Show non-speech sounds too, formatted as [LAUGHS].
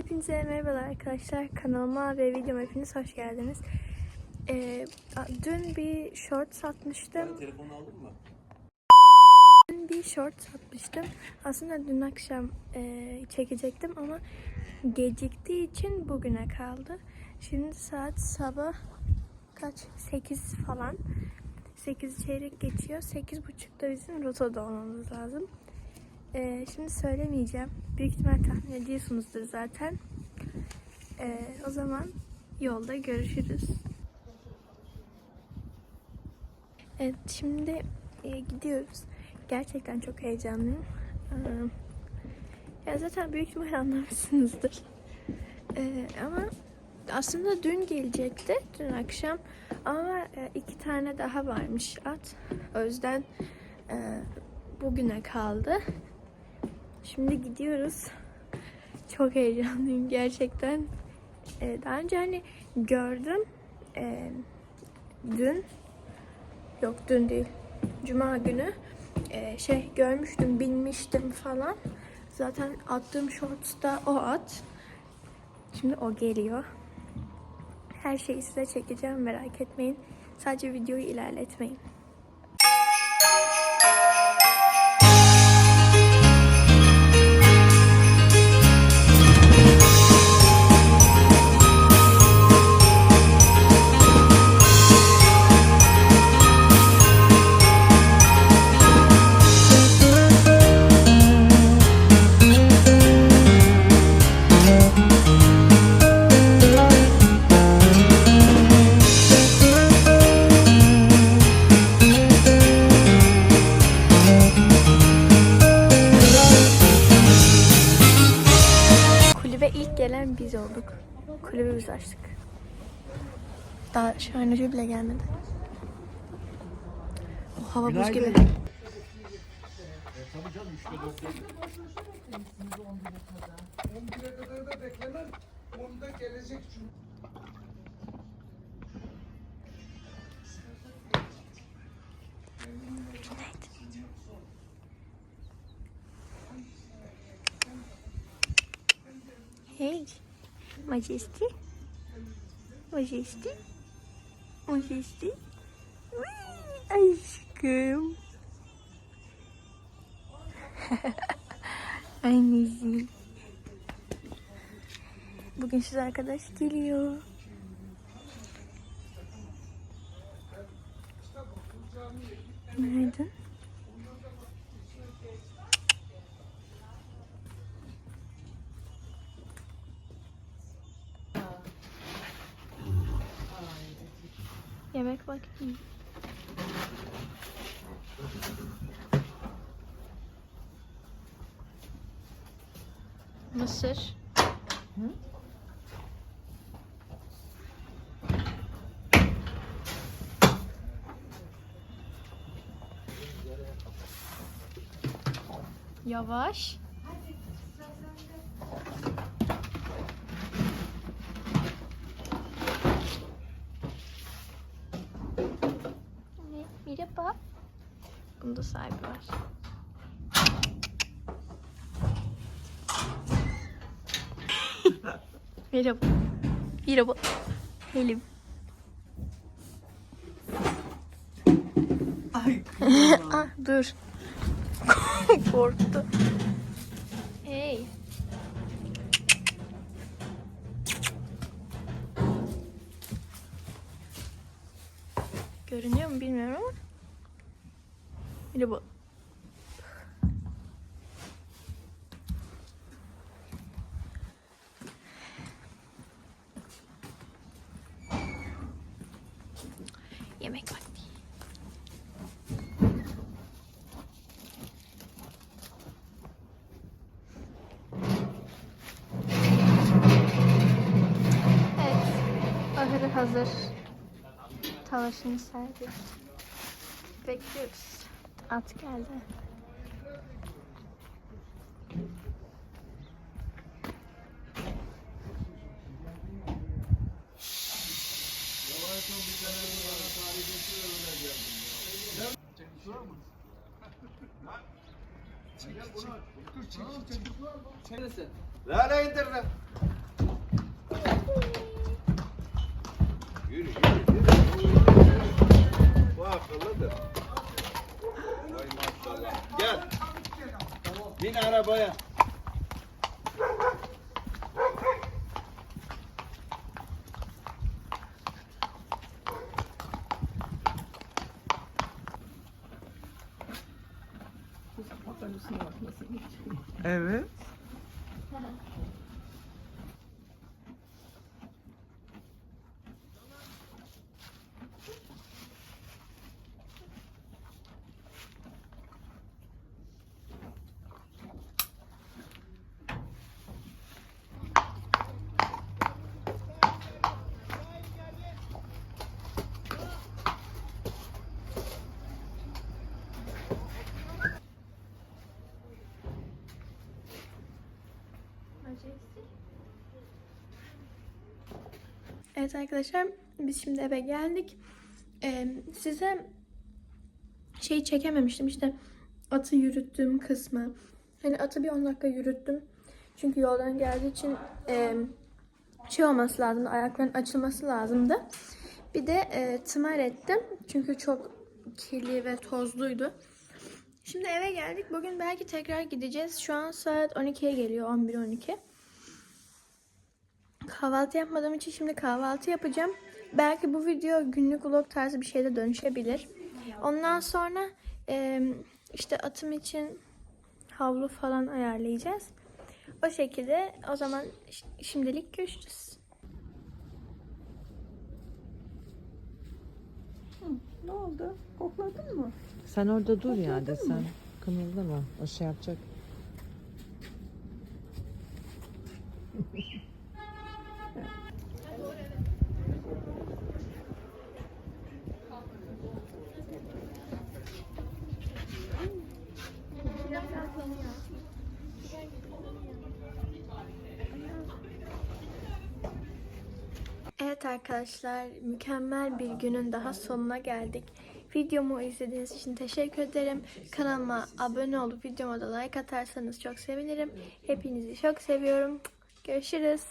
Hepinize merhabalar arkadaşlar. Kanalıma ve videoma hepiniz hoş geldiniz. Ee, dün bir short satmıştım. Telefonu aldın mı? Dün bir short satmıştım. Aslında dün akşam e, çekecektim ama geciktiği için bugüne kaldı. Şimdi saat sabah kaç? 8 falan. 8 çeyrek geçiyor. 8.30'da bizim rotada olmamız lazım. Ee, şimdi söylemeyeceğim. Büyük ihtimal tahmin ediyorsunuzdur zaten. Ee, o zaman yolda görüşürüz. Evet şimdi e, gidiyoruz. Gerçekten çok heyecanlıyım. Ee, ya zaten büyük ihtimal [LAUGHS] anlamışsınızdır. Ee, ama aslında dün gelecekti, dün akşam. Ama e, iki tane daha varmış at. O yüzden e, bugüne kaldı. Şimdi gidiyoruz. Çok heyecanlıyım gerçekten. Ee, daha önce hani gördüm. Ee, dün yok dün değil. Cuma günü ee, şey görmüştüm, binmiştim falan. Zaten attığım shorts'ta o at. Şimdi o geliyor. Her şeyi size çekeceğim merak etmeyin. Sadece videoyu ilerletmeyin. Kulübü biz açtık. Daha şarnıcı bile gelmedi. O hava buz gibi. Hey, Majesty. Majesty. Majesty. Whee, aşkım. [LAUGHS] Anneciğim. Bugün size arkadaş geliyor. Günaydın. Yemek vakti. Mısır. Yavaş. Bunda sahibi var. [LAUGHS] Merhaba. Merhaba. Helim. Ay [LAUGHS] ah dur. [LAUGHS] Korktu. Hey. Görünüyor mu bilmiyorum ama. Merhaba. Yemek vakti. Evet. Ahırı hazır. Talaşını serdi. Bekliyoruz. At geldi. Lale indir lan. Yürü yürü. Bin arabaya. Evet. Evet arkadaşlar biz şimdi eve geldik. Ee, size şey çekememiştim işte atı yürüttüğüm kısmı. Hani atı bir 10 dakika yürüttüm. Çünkü yoldan geldiği için e, şey olması lazımdı. Ayakların açılması lazımdı. Bir de e, tımar ettim. Çünkü çok kirli ve tozluydu. Şimdi eve geldik. Bugün belki tekrar gideceğiz. Şu an saat 12'ye geliyor. 11-12. Kahvaltı yapmadığım için şimdi kahvaltı yapacağım. Belki bu video günlük vlog tarzı bir şeyde dönüşebilir. Ondan sonra e, işte atım için havlu falan ayarlayacağız. O şekilde o zaman şimdilik görüşürüz. Ne oldu? Kokladın mı? Sen orada dur ya desen. Kımıldama. O şey yapacak. Evet arkadaşlar mükemmel bir günün daha sonuna geldik. Videomu izlediğiniz için teşekkür ederim. Kanalıma abone olup videoma da like atarsanız çok sevinirim. Hepinizi çok seviyorum. Görüşürüz.